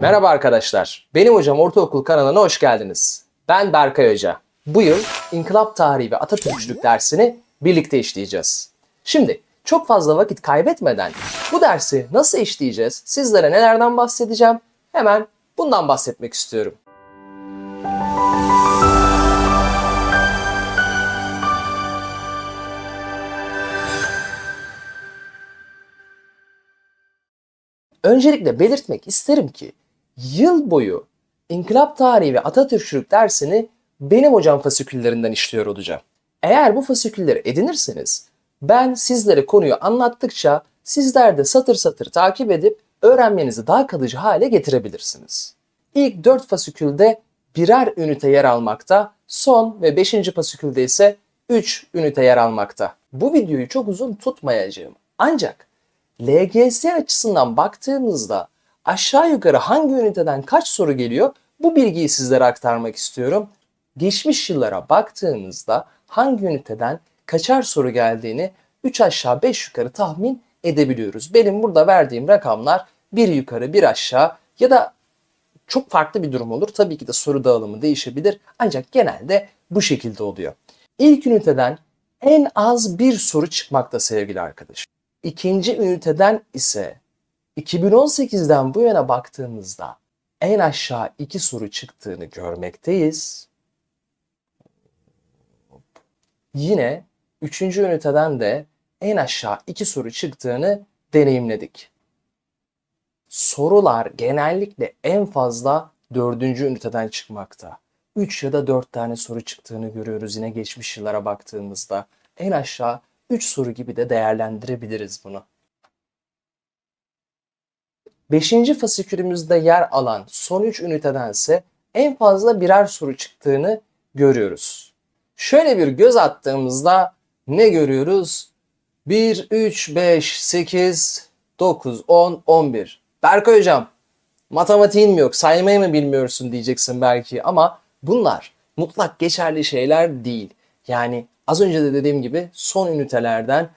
Merhaba arkadaşlar. Benim hocam Ortaokul kanalına hoş geldiniz. Ben Berkay Hoca. Bu yıl İnkılap Tarihi ve Atatürkçülük dersini birlikte işleyeceğiz. Şimdi çok fazla vakit kaybetmeden bu dersi nasıl işleyeceğiz, sizlere nelerden bahsedeceğim, hemen bundan bahsetmek istiyorum. Öncelikle belirtmek isterim ki yıl boyu İnkılap Tarihi ve Atatürkçülük dersini benim hocam fasiküllerinden işliyor olacağım. Eğer bu fasikülleri edinirseniz ben sizlere konuyu anlattıkça sizler de satır satır takip edip öğrenmenizi daha kalıcı hale getirebilirsiniz. İlk 4 fasikülde birer ünite yer almakta, son ve 5. fasikülde ise 3 ünite yer almakta. Bu videoyu çok uzun tutmayacağım. Ancak LGS açısından baktığımızda aşağı yukarı hangi üniteden kaç soru geliyor bu bilgiyi sizlere aktarmak istiyorum. Geçmiş yıllara baktığımızda hangi üniteden kaçar soru geldiğini 3 aşağı 5 yukarı tahmin edebiliyoruz. Benim burada verdiğim rakamlar bir yukarı bir aşağı ya da çok farklı bir durum olur. Tabii ki de soru dağılımı değişebilir ancak genelde bu şekilde oluyor. İlk üniteden en az bir soru çıkmakta sevgili arkadaşım. İkinci üniteden ise 2018'den bu yana baktığımızda en aşağı iki soru çıktığını görmekteyiz. Yine üçüncü üniteden de en aşağı iki soru çıktığını deneyimledik. Sorular genellikle en fazla dördüncü üniteden çıkmakta. 3 ya da 4 tane soru çıktığını görüyoruz yine geçmiş yıllara baktığımızda. En aşağı 3 soru gibi de değerlendirebiliriz bunu. Beşinci fasikülümüzde yer alan son 3 ünitedense en fazla birer soru çıktığını görüyoruz. Şöyle bir göz attığımızda ne görüyoruz? 1, 3, 5, 8, 9, 10, 11. Berkay hocam matematiğin mi yok saymayı mı bilmiyorsun diyeceksin belki ama bunlar mutlak geçerli şeyler değil. Yani az önce de dediğim gibi son ünitelerden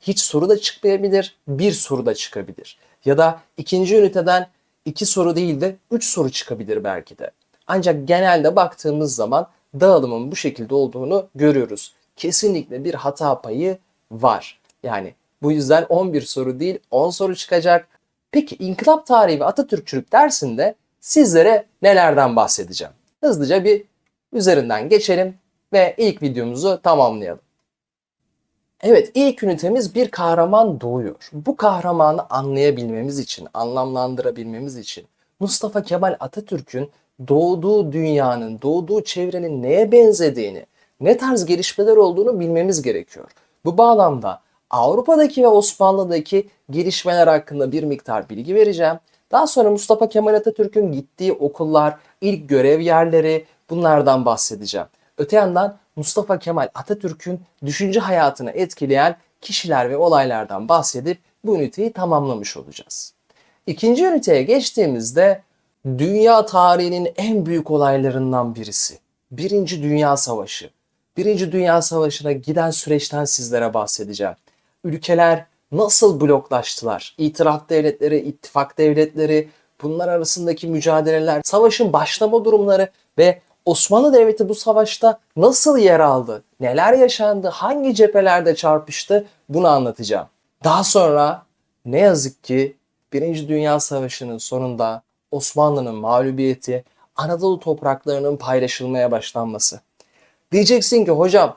hiç soru da çıkmayabilir, bir soru da çıkabilir. Ya da ikinci üniteden iki soru değil de üç soru çıkabilir belki de. Ancak genelde baktığımız zaman dağılımın bu şekilde olduğunu görüyoruz. Kesinlikle bir hata payı var. Yani bu yüzden 11 soru değil 10 soru çıkacak. Peki İnkılap Tarihi ve Atatürkçülük dersinde sizlere nelerden bahsedeceğim? Hızlıca bir üzerinden geçelim ve ilk videomuzu tamamlayalım. Evet ilk ünitemiz bir kahraman doğuyor. Bu kahramanı anlayabilmemiz için, anlamlandırabilmemiz için Mustafa Kemal Atatürk'ün doğduğu dünyanın, doğduğu çevrenin neye benzediğini, ne tarz gelişmeler olduğunu bilmemiz gerekiyor. Bu bağlamda Avrupa'daki ve Osmanlı'daki gelişmeler hakkında bir miktar bilgi vereceğim. Daha sonra Mustafa Kemal Atatürk'ün gittiği okullar, ilk görev yerleri bunlardan bahsedeceğim. Öte yandan Mustafa Kemal Atatürk'ün düşünce hayatını etkileyen kişiler ve olaylardan bahsedip bu üniteyi tamamlamış olacağız. İkinci üniteye geçtiğimizde dünya tarihinin en büyük olaylarından birisi. Birinci Dünya Savaşı. Birinci Dünya Savaşı'na giden süreçten sizlere bahsedeceğim. Ülkeler nasıl bloklaştılar? İtiraf devletleri, ittifak devletleri, bunlar arasındaki mücadeleler, savaşın başlama durumları ve Osmanlı Devleti bu savaşta nasıl yer aldı? Neler yaşandı? Hangi cephelerde çarpıştı? Bunu anlatacağım. Daha sonra ne yazık ki Birinci Dünya Savaşı'nın sonunda Osmanlı'nın mağlubiyeti, Anadolu topraklarının paylaşılmaya başlanması. Diyeceksin ki hocam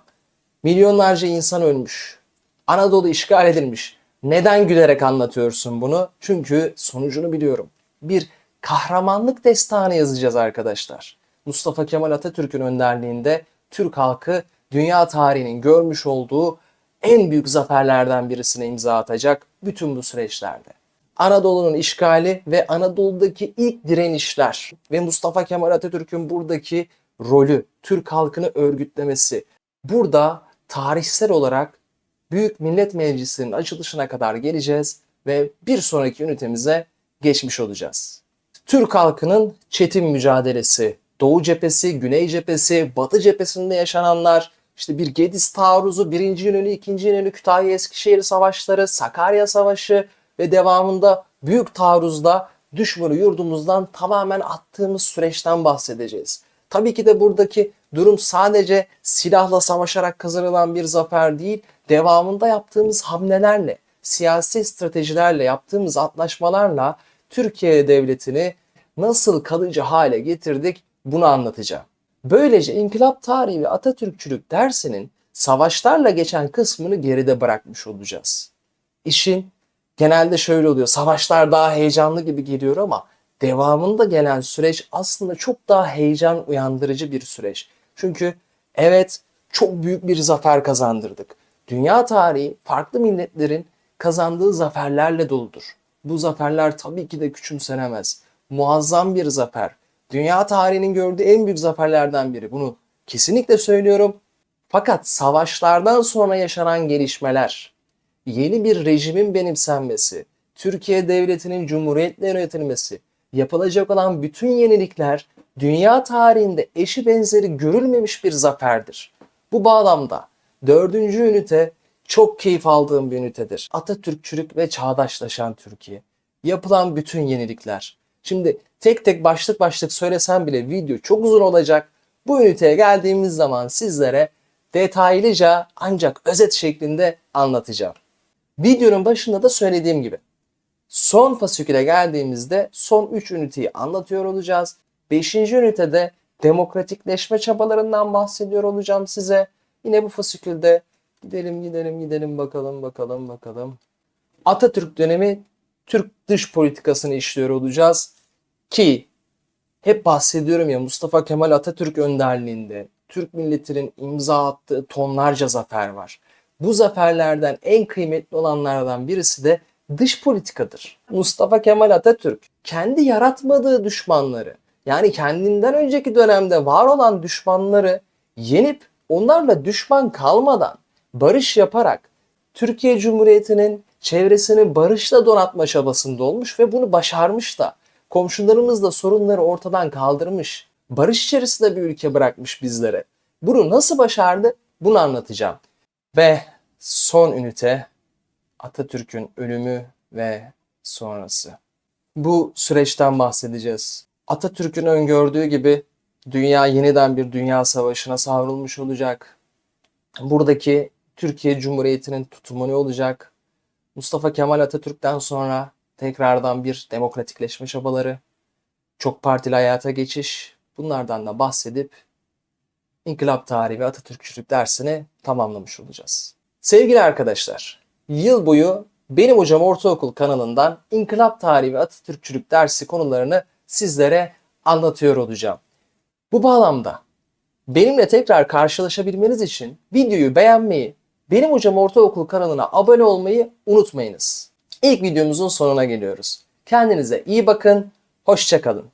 milyonlarca insan ölmüş. Anadolu işgal edilmiş. Neden gülerek anlatıyorsun bunu? Çünkü sonucunu biliyorum. Bir kahramanlık destanı yazacağız arkadaşlar. Mustafa Kemal Atatürk'ün önderliğinde Türk halkı dünya tarihinin görmüş olduğu en büyük zaferlerden birisine imza atacak bütün bu süreçlerde. Anadolu'nun işgali ve Anadolu'daki ilk direnişler ve Mustafa Kemal Atatürk'ün buradaki rolü, Türk halkını örgütlemesi. Burada tarihsel olarak Büyük Millet Meclisi'nin açılışına kadar geleceğiz ve bir sonraki ünitemize geçmiş olacağız. Türk halkının çetin mücadelesi, Doğu cephesi, Güney cephesi, Batı cephesinde yaşananlar, işte bir Gediz taarruzu, birinci İnönü, ikinci İnönü, Kütahya Eskişehir savaşları, Sakarya Savaşı ve devamında büyük taarruzda düşmanı yurdumuzdan tamamen attığımız süreçten bahsedeceğiz. Tabii ki de buradaki durum sadece silahla savaşarak kazanılan bir zafer değil, devamında yaptığımız hamlelerle, siyasi stratejilerle, yaptığımız antlaşmalarla Türkiye devletini nasıl kalıcı hale getirdik bunu anlatacağım. Böylece inkılap tarihi ve Atatürkçülük dersinin savaşlarla geçen kısmını geride bırakmış olacağız. İşin genelde şöyle oluyor. Savaşlar daha heyecanlı gibi geliyor ama devamında gelen süreç aslında çok daha heyecan uyandırıcı bir süreç. Çünkü evet çok büyük bir zafer kazandırdık. Dünya tarihi farklı milletlerin kazandığı zaferlerle doludur. Bu zaferler tabii ki de küçümsenemez. Muazzam bir zafer. Dünya tarihinin gördüğü en büyük zaferlerden biri. Bunu kesinlikle söylüyorum. Fakat savaşlardan sonra yaşanan gelişmeler, yeni bir rejimin benimsenmesi, Türkiye Devleti'nin cumhuriyetle yönetilmesi, yapılacak olan bütün yenilikler dünya tarihinde eşi benzeri görülmemiş bir zaferdir. Bu bağlamda dördüncü ünite çok keyif aldığım bir ünitedir. Atatürkçülük ve çağdaşlaşan Türkiye. Yapılan bütün yenilikler. Şimdi tek tek başlık başlık söylesem bile video çok uzun olacak. Bu üniteye geldiğimiz zaman sizlere detaylıca ancak özet şeklinde anlatacağım. Videonun başında da söylediğim gibi son fasiküle geldiğimizde son 3 üniteyi anlatıyor olacağız. 5. ünitede demokratikleşme çabalarından bahsediyor olacağım size. Yine bu fasikülde gidelim gidelim gidelim bakalım bakalım bakalım. Atatürk dönemi Türk dış politikasını işliyor olacağız. Ki hep bahsediyorum ya Mustafa Kemal Atatürk önderliğinde Türk milletinin imza attığı tonlarca zafer var. Bu zaferlerden en kıymetli olanlardan birisi de dış politikadır. Mustafa Kemal Atatürk kendi yaratmadığı düşmanları yani kendinden önceki dönemde var olan düşmanları yenip onlarla düşman kalmadan barış yaparak Türkiye Cumhuriyeti'nin çevresini barışla donatma çabasında olmuş ve bunu başarmış da. Komşularımız da sorunları ortadan kaldırmış. Barış içerisinde bir ülke bırakmış bizlere. Bunu nasıl başardı? Bunu anlatacağım. Ve son ünite Atatürk'ün ölümü ve sonrası. Bu süreçten bahsedeceğiz. Atatürk'ün öngördüğü gibi dünya yeniden bir dünya savaşına savrulmuş olacak. Buradaki Türkiye Cumhuriyeti'nin tutumu ne olacak? Mustafa Kemal Atatürk'ten sonra tekrardan bir demokratikleşme çabaları, çok partili hayata geçiş bunlardan da bahsedip İnkılap Tarihi ve Atatürkçülük dersini tamamlamış olacağız. Sevgili arkadaşlar, yıl boyu Benim Hocam Ortaokul kanalından İnkılap Tarihi ve Atatürkçülük dersi konularını sizlere anlatıyor olacağım. Bu bağlamda benimle tekrar karşılaşabilmeniz için videoyu beğenmeyi, Benim Hocam Ortaokul kanalına abone olmayı unutmayınız. İlk videomuzun sonuna geliyoruz. Kendinize iyi bakın, hoşçakalın.